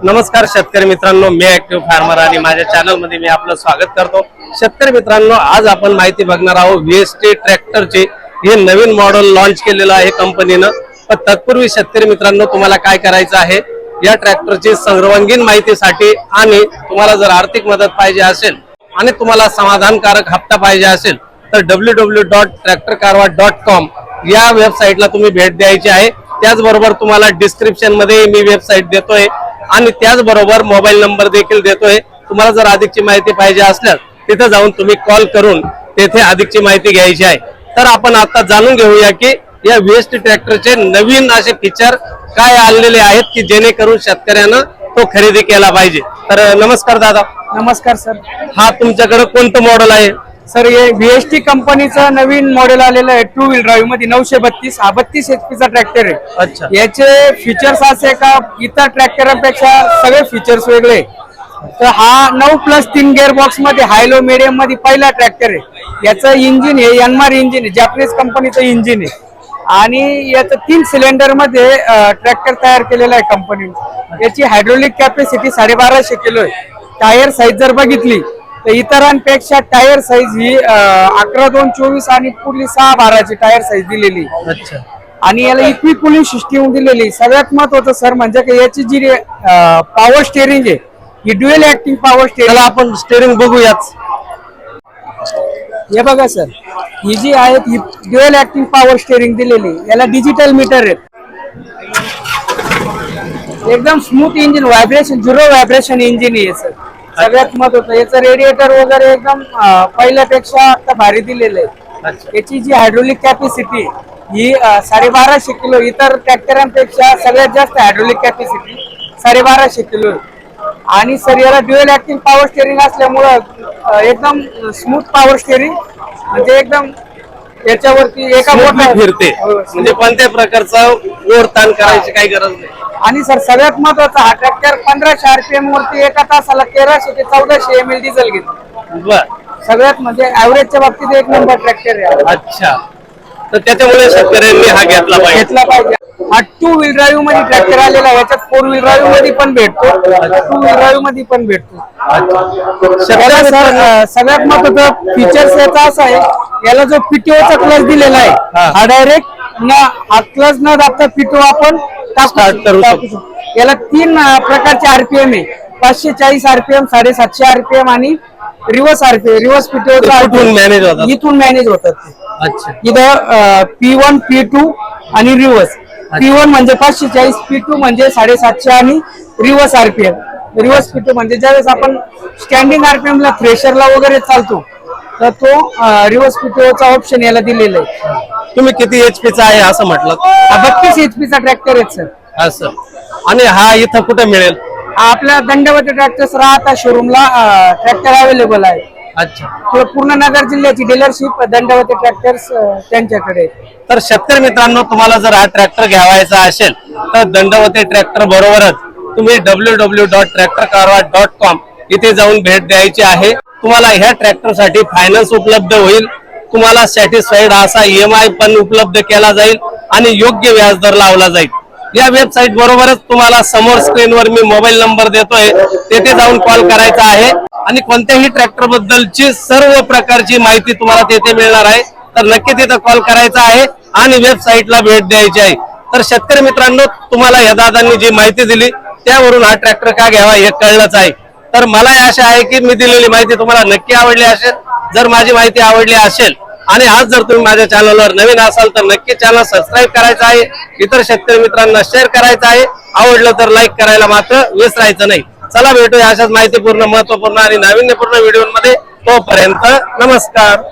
नमस्कार शेतकरी मित्रांनो मी ऍक्टिव्ह फार्मर आणि माझ्या चॅनलमध्ये मी आपलं स्वागत करतो. शेतकरी मित्रांनो आज आपण माहिती बघणार आहोत व्हीएसटी ट्रॅक्टरचे. हे नवीन मॉडेल लॉन्च केलेलं आहे कंपनीनं पण तत्पूर्वी शेतकरी मित्रांनो तुम्हाला काय करायचं आहे? या ट्रॅक्टरची सर्वांगीण माहितीसाठी आणि तुम्हाला जर आर्थिक मदत पाहिजे असेल आणि तुम्हाला समाधानकारक हप्ता पाहिजे असेल तर W W dot tractor Karwa dot com या वेबसाईटला तुम्ही भेट द्यायची आहे. त्याचबरोबर तुम्हाला डिस्क्रिप्शनमध्ये मी वेबसाईट देतोय. आणि त्याचबरोबर मोबाईल नंबर देखील देतोय. तुम्हाला जर अधिकची माहिती पाहिजे असल्यास तिथे जाऊन तुम्ही कॉल करून तेथे अधिकची माहिती घ्यायची आहे. तर आपण आता जाणून घेऊया की या व्हीएसटी ट्रॅक्टरचे नवीन असे फीचर काय आलेले आहेत की जेणेकरून शेतकऱ्यानं तो खरेदी केला पाहिजे. तर नमस्कार दादा. नमस्कार सर. हा तुमच्याकडे कोणतं मॉडेल आहे? सर हे व्हीएसटी कंपनीचं नवीन मॉडेल आलेलं आहे टू व्हील ड्राईव्हमध्ये नऊशे बत्तीस हा बत्तीस एच चा ट्रॅक्टर आहे. अच्छा. याचे फीचर्स असे का इतर ट्रॅक्टरांपेक्षा सगळे फीचर्स वेगळे. तर हा नऊ प्लस तीन गिअर बॉक्समध्ये हायलो मिडियममध्ये पहिला ट्रॅक्टर आहे. याचं इंजिन आहे एनमार इंजिन आहे जॅपनीज कंपनीचं इंजिन आहे. आणि याचं तीन सिलेंडरमध्ये ट्रॅक्टर तयार केलेला आहे कंपनीने याची हायड्रोलिक कॅपॅसिटी साडेबाराशे किलो आहे. टायर साईज जर बघितली तर इतरांपेक्षा टायर साईज ही अकरा दोन चोवीस आणि पुढली सहा बाराची टायर साईज दिलेली. अच्छा. आणि याला इक्वी कुलिंग सिस्टीम दिलेली. सगळ्यात महत्वाचं सर म्हणजे की याची जी पॉवर स्टेअरिंग आहे ही ड्युएल ऍक्टिंग पॉवर स्टेअरिंग आपण स्टेअरिंग बघूयाच हे बघा सर ही जी आहे ही ड्युएल ऍक्टिंग पॉवर स्टेअरिंग दिलेली. याला डिजिटल मीटर आहे एकदम smooth engine vibration zero vibration engine आहे सर सगळ्यात महत्वाचं याचं रेडिएटर वगैरे एकदम पहिल्यापेक्षा आता भारी दिलेलं आहे. याची जी हायड्रोलिक कॅपॅसिटी ही साडेबाराशे किलो इतर ट्रॅक्टरांपेक्षा सगळ्यात जास्त हायड्रोलिक कॅपॅसिटी साडेबाराशे किलो. आणि सर याला ड्युएल ऍक्टिंग पॉवर स्टेअरिंग असल्यामुळं एकदम स्मूथ पॉवर स्टेअरिंग म्हणजे एकदम याच्यावरती एका फिरते. हो, म्हणजे कोणत्या प्रकारचा ओढ ताण करायची काही गरज नाही. आणि सर सगळ्यात महत्त्वाचा हा ट्रॅक्टर पंधराशे आरपीएम वरती एका तासाला तेराशे ते चौदाशे एम एल डिझेल घेतो. बर. सगळ्यात म्हणजे ऍव्हरेजच्या बाबतीत एक नंबर ट्रॅक्टर आहे. अच्छा. तर त्याच्यामुळे शेतकऱ्यांनी हा घेतला पाहिजे. घेतला पाहिजे. हा टू व्हील ड्राईव्हमध्ये ट्रॅक्टर आलेला आहे. याच्यात फोर व्हील ड्राईव्हमध्ये पण भेटतो. टू व्हील ड्राईव्हमध्ये पण भेटतो. सर अं, सगळ्यात महत्वाचं फीचर्स याचा असा आहे याला जो पीटीओचा क्लच दिलेला आहे हा. डायरेक्ट न हा क्लच न दाबता पीटीओ आपण Start करू शकतो. याला तीन प्रकारचे आरपीएम आहे. पाचशे चाळीस आरपीएम साडेसातशे आरपीएम आणि रिव्हर्स आरपीएम रिव्हर्स कुठून manage होतात? इथून मॅनेज होतात. अच्छा. इथं पी वन पी टू आणि रिव्हर्स पी वन म्हणजे पाचशे चाळीस पी टू म्हणजे साडेसातशे आणि reverse RPM reverse P two म्हणजे ज्यावेळेस आपण स्टँडिंग आरपीएम ला थ्रेशरला वगैरे चालतो तर तो रिव्हर्स पीटीओचा ऑप्शन याला दिलेला आहे. तुम्ही किती एच चा आहे असं म्हटलं? हा बत्तीस एच चा ट्रॅक्टर आहे सर असं आणि हा इथं कुठे मिळेल? आपल्या दंडवती ट्रॅक्टर्स राहता शोरूमला ट्रॅक्टर अवेलेबल आहे. अच्छा. पूर्ण नगर जिल्ह्याची डीलरशिप दंडवती ट्रॅक्टर्स त्यांच्याकडे. आहे. तर शेतकरी मित्रांनो तुम्हाला जर हा ट्रॅक्टर घ्यावायचा असेल तर दंडवते ट्रॅक्टर बरोबरच तुम्ही W W dot tractor Karwa dot com इथे जाऊन भेट द्यायची आहे. तुम्हाला ह्या ट्रॅक्टरसाठी फायनान्स उपलब्ध होईल. तुम्हाला सॅटिस्फाईड असा ईएमआय पण उपलब्ध केला जाईल आणि योग्य व्याजदर लावला जाईल. या वेबसाईट बरोबरच तुम्हाला समोर स्क्रीनवर मी मोबाईल नंबर देतोय. तेथे जाऊन कॉल करायचा आहे. आणि कोणत्याही ट्रॅक्टर बद्दलची सर्व प्रकारची माहिती तुम्हाला तेथे मिळणार आहे. तर नक्की तिथं कॉल करायचा आहे आणि वेबसाईटला भेट द्यायची आहे. तर शेतकरी मित्रांनो तुम्हाला या दादांनी जी माहिती दिली त्यावरून हा ट्रॅक्टर का घ्यावा हे कळलंच आहे. तर मला आशा आहे की मी दिलेली माहिती तुम्हाला नक्की आवडली असेल. जर माझी माहिती आवडली असेल आणि आज जर तुम्ही माझ्या चॅनलवर नवीन असाल तर नक्की चॅनल सबस्क्राईब करायचं आहे. इतर शेतकरी मित्रांना शेअर करायचं आहे. आवडलं तर लाईक करायला मात्र विसरायचं नाही. चला भेटूया अशाच माहितीपूर्ण महत्त्वपूर्ण आणि नाविन्यपूर्ण व्हिडिओमध्ये तोपर्यंत नमस्कार.